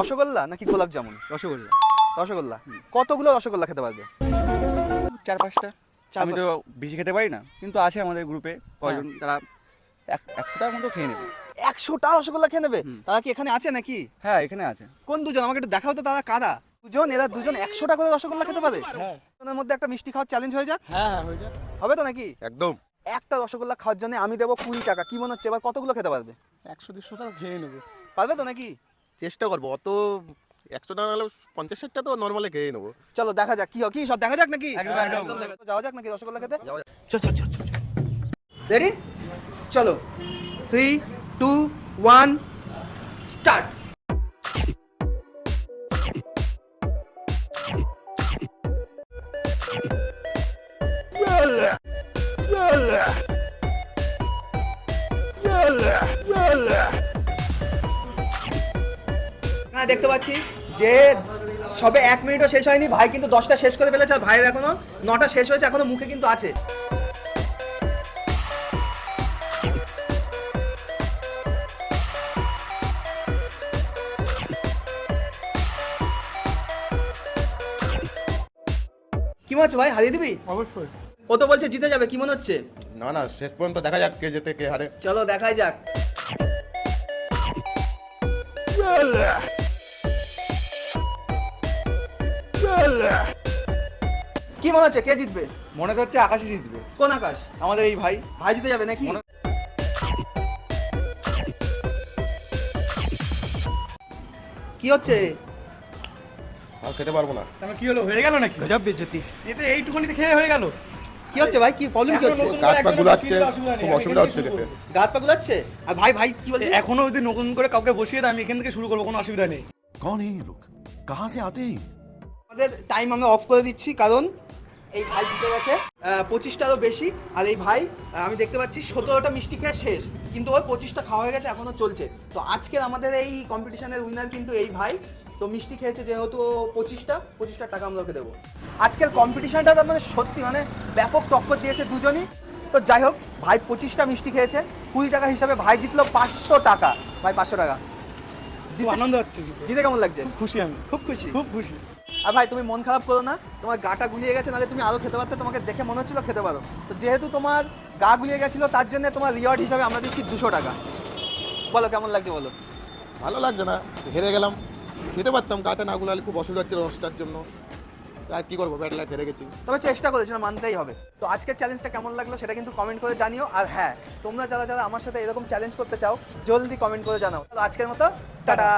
রসগোল্লা নাকি গোলাপ জামুন? রসগোল্লা। রসগোল্লা। কতগুলো রসগোল্লা খেতে পারবে? চার পাঁচটা। আমি তো বেশি খেতে পারি না কিন্তু আছে আমাদের গ্রুপে কয়জন তারা এক একশোটার মতো খেয়ে নেবে। একশোটা রসগোল্লা খেয়ে নেবে? তারা কি এখানে আছে নাকি? হ্যাঁ এখানে আছে। কোন দুজন? আমাকে একটু দেখাও তো তারা কারা। দুজন এরা দুজন একশোটা করে রসগোল্লা খেতে পারে? হ্যাঁ। মধ্যে একটা মিষ্টি খাওয়ার চ্যালেঞ্জ হয়ে যাক। হ্যাঁ হ্যাঁ হয়ে যায় হবে তো নাকি? একদম। একটা রসগোল্লা খাওয়ার জন্য আমি দেবো কুড়ি টাকা। কি মনে হচ্ছে? এবার কতগুলো খেতে পারবে? একশো দেড়শো টাকা খেয়ে নেবে। পারবে তো নাকি? চেষ্টা করব। অত একশো টাকা হলে পঞ্চাশ ষাটটা তো নর্মালি খেয়ে নেব। চলো দেখা যাক কি হয় কি সব দেখা যাক নাকি। যাওয়া যাক নাকি রসগোল্লা খেতে যাওয়া চল চল চল চল রেডি চলো। থ্রি টু ওয়ান স্টার্ট হ্যাঁ দেখতে পাচ্ছি যে সবে এক মিনিটও শেষ হয়নি। ভাই কিন্তু দশটা শেষ করে ফেলেছে আর ভাইয়ের এখনও নটা শেষ হয়েছে এখনও মুখে কিন্তু আছে। কি মনে হচ্ছে ভাই? হারিয়ে দিবি? অবশ্যই। কত বলছে জিতে যাবে কি মনে হচ্ছে? না না শেষ পর্যন্ত দেখা যাক কে যেতে কে হারে। চলো দেখাই যাক। কি মনে হচ্ছে? কে জিতবে? মনে তো হচ্ছে আকাশই জিতবে। কোন আকাশ? আমাদের এই ভাই। ভাই জিতে যাবে নাকি? কি হচ্ছে? আর খেতে পারব না। তাহলে কি হলো হয়ে গেল নাকি? গজব বেজ্জতি এই তো এতে এইটুকুনিতে খেয়ে হয়ে গেল। কি হচ্ছে ভাই? কি প্রবলেম কি হচ্ছে? গাছ পা গুলাচ্ছে খুব অসুবিধা হচ্ছে খেতে। গাছ পা গুলাচ্ছে? আর ভাই ভাই কি বলছিস? এখনও যদি নতুন করে কাউকে বসিয়ে দাও আমি এখান থেকে শুরু করব কোনো অসুবিধা নেই। কোন এই লোক কাহা সে আতে আমাদের টাইম আমরা অফ করে দিচ্ছি কারণ এই ভাই জিতে গেছে। পঁচিশটারও বেশি। আর এই ভাই আমি দেখতে পাচ্ছি সতেরোটা মিষ্টি খেয়ে শেষ। কিন্তু ওর পঁচিশটা খাওয়া হয়ে গেছে এখনও চলছে। তো আজকের আমাদের এই কম্পিটিশনের উইনার কিন্তু এই ভাই। তো মিষ্টি খেয়েছে যেহেতু পঁচিশটা পঁচিশটা টাকা আমরা ওকে দেবো। আজকের কম্পিটিশনটা তো মানে সত্যি মানে ব্যাপক টক্কর দিয়েছে দুজনই। তো যাই হোক ভাই পঁচিশটা মিষ্টি খেয়েছে। কুড়ি টাকা হিসাবে ভাই জিতলো পাঁচশো টাকা। ভাই পাঁচশো টাকা। আনন্দ হচ্ছে। জিতে। কেমন লাগছে? খুশি আমি। খুব খুশি। খুব খুশি। আর ভাই তুমি মন খারাপ করো না। তোমার গাটা গুলিয়ে গেছে নাহলে তুমি আরও খেতে পারতে তোমাকে দেখে মনে হচ্ছিল খেতে পারো। তো যেহেতু তোমার গা গুলিয়ে গেছিল তার জন্য তোমার রিওয়ার্ড হিসাবে আমরা দিচ্ছি দুশো টাকা। বলো কেমন লাগছে বলো? ভালো লাগছে না হেরে গেলাম। খেতে পারতাম গাটা না গুলালে খুব অসুবিধা হচ্ছে রসটার জন্য। আর কি করব ব্যাট লাগ হেরে গেছি। তবে চেষ্টা করেছ না মানতেই হবে। তো আজকের চ্যালেঞ্জটা কেমন লাগল সেটা কিন্তু কমেন্ট করে জানিও। আর হ্যাঁ তোমরা যারা যারা আমার সাথে এরকম চ্যালেঞ্জ করতে চাও জলদি কমেন্ট করে জানাও। আজকের মতো টাটা।